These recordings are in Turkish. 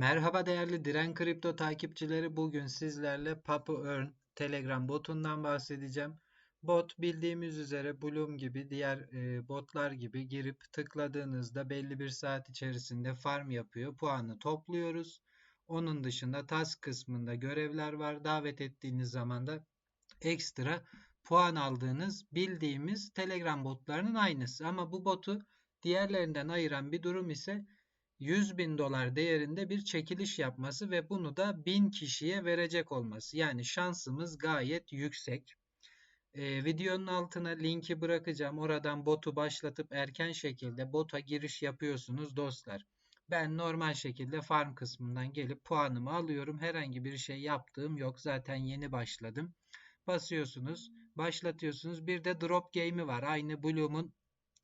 Merhaba değerli Diren Kripto takipçileri. Bugün sizlerle Papu Earn Telegram botundan bahsedeceğim. Bot bildiğimiz üzere Bloom gibi diğer e, botlar gibi girip tıkladığınızda belli bir saat içerisinde farm yapıyor. Puanı topluyoruz. Onun dışında task kısmında görevler var. Davet ettiğiniz zaman da ekstra puan aldığınız bildiğimiz Telegram botlarının aynısı. Ama bu botu diğerlerinden ayıran bir durum ise 100 bin dolar değerinde bir çekiliş yapması ve bunu da 1000 kişiye verecek olması. Yani şansımız gayet yüksek. Ee, videonun altına linki bırakacağım. Oradan botu başlatıp erken şekilde bota giriş yapıyorsunuz dostlar. Ben normal şekilde farm kısmından gelip puanımı alıyorum. Herhangi bir şey yaptığım yok. Zaten yeni başladım. Basıyorsunuz, başlatıyorsunuz. Bir de drop game'i var. Aynı Bloom'un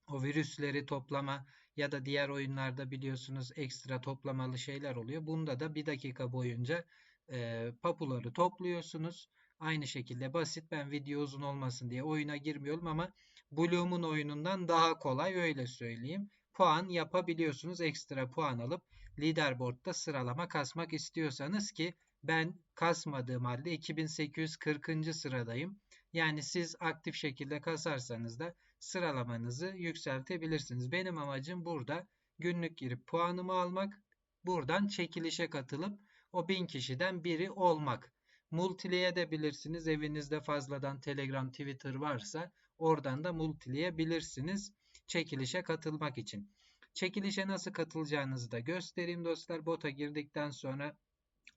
o virüsleri toplama ya da diğer oyunlarda biliyorsunuz ekstra toplamalı şeyler oluyor. Bunda da bir dakika boyunca e, papuları topluyorsunuz. Aynı şekilde basit ben video uzun olmasın diye oyuna girmiyorum ama Bloom'un oyunundan daha kolay öyle söyleyeyim. Puan yapabiliyorsunuz. Ekstra puan alıp leaderboard'da sıralama kasmak istiyorsanız ki ben kasmadığım halde 2840. sıradayım. Yani siz aktif şekilde kasarsanız da sıralamanızı yükseltebilirsiniz. Benim amacım burada günlük girip puanımı almak, buradan çekilişe katılıp o 1000 kişiden biri olmak. Multileyebilirsiniz. Evinizde fazladan Telegram, Twitter varsa oradan da multileyebilirsiniz çekilişe katılmak için. Çekilişe nasıl katılacağınızı da göstereyim dostlar. Bota girdikten sonra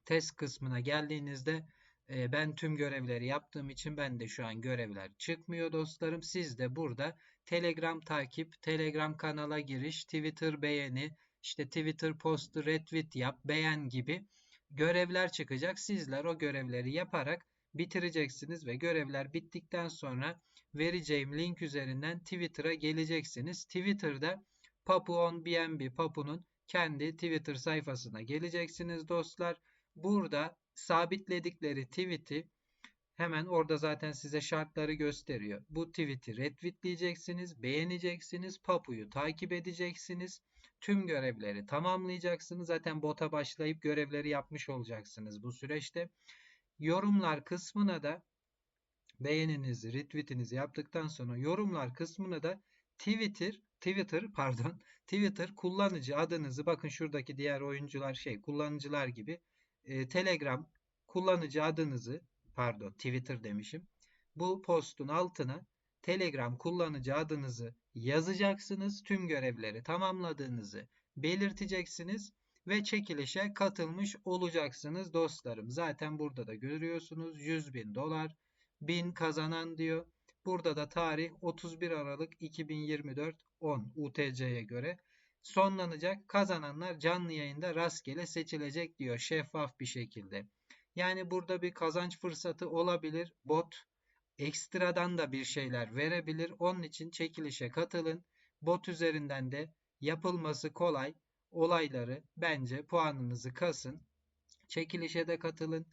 test kısmına geldiğinizde ben tüm görevleri yaptığım için ben de şu an görevler çıkmıyor dostlarım. Siz de burada Telegram takip, Telegram kanala giriş, Twitter beğeni, işte Twitter postu retweet yap, beğen gibi görevler çıkacak. Sizler o görevleri yaparak bitireceksiniz ve görevler bittikten sonra vereceğim link üzerinden Twitter'a geleceksiniz. Twitter'da Papu on BNB Papu'nun kendi Twitter sayfasına geleceksiniz dostlar. Burada sabitledikleri tweet'i hemen orada zaten size şartları gösteriyor. Bu tweet'i retweetleyeceksiniz, beğeneceksiniz, Papu'yu takip edeceksiniz. Tüm görevleri tamamlayacaksınız. Zaten bota başlayıp görevleri yapmış olacaksınız bu süreçte. Yorumlar kısmına da beğeninizi, retweetinizi yaptıktan sonra yorumlar kısmına da Twitter, Twitter pardon, Twitter kullanıcı adınızı bakın şuradaki diğer oyuncular şey kullanıcılar gibi e, Telegram kullanıcı adınızı pardon Twitter demişim. Bu postun altına Telegram kullanıcı adınızı yazacaksınız. Tüm görevleri tamamladığınızı belirteceksiniz ve çekilişe katılmış olacaksınız dostlarım. Zaten burada da görüyorsunuz 100 bin dolar 1000 kazanan diyor. Burada da tarih 31 Aralık 2024 10 UTC'ye göre sonlanacak. Kazananlar canlı yayında rastgele seçilecek diyor şeffaf bir şekilde. Yani burada bir kazanç fırsatı olabilir. Bot ekstradan da bir şeyler verebilir. Onun için çekilişe katılın. Bot üzerinden de yapılması kolay olayları bence puanınızı kasın. Çekilişe de katılın.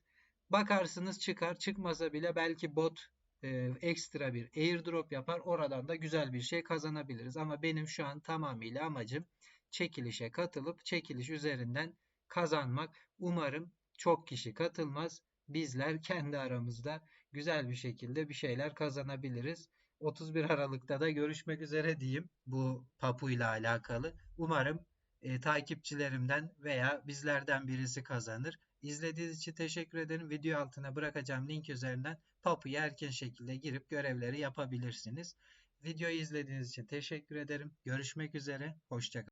Bakarsınız çıkar çıkmasa bile belki bot e, ekstra bir airdrop yapar. Oradan da güzel bir şey kazanabiliriz. Ama benim şu an tamamıyla amacım çekilişe katılıp çekiliş üzerinden kazanmak. Umarım çok kişi katılmaz. Bizler kendi aramızda güzel bir şekilde bir şeyler kazanabiliriz. 31 Aralık'ta da görüşmek üzere diyeyim bu Papu ile alakalı. Umarım e, takipçilerimden veya bizlerden birisi kazanır. İzlediğiniz için teşekkür ederim. Video altına bırakacağım link üzerinden Papu'ya erken şekilde girip görevleri yapabilirsiniz. Videoyu izlediğiniz için teşekkür ederim. Görüşmek üzere. Hoşçakalın.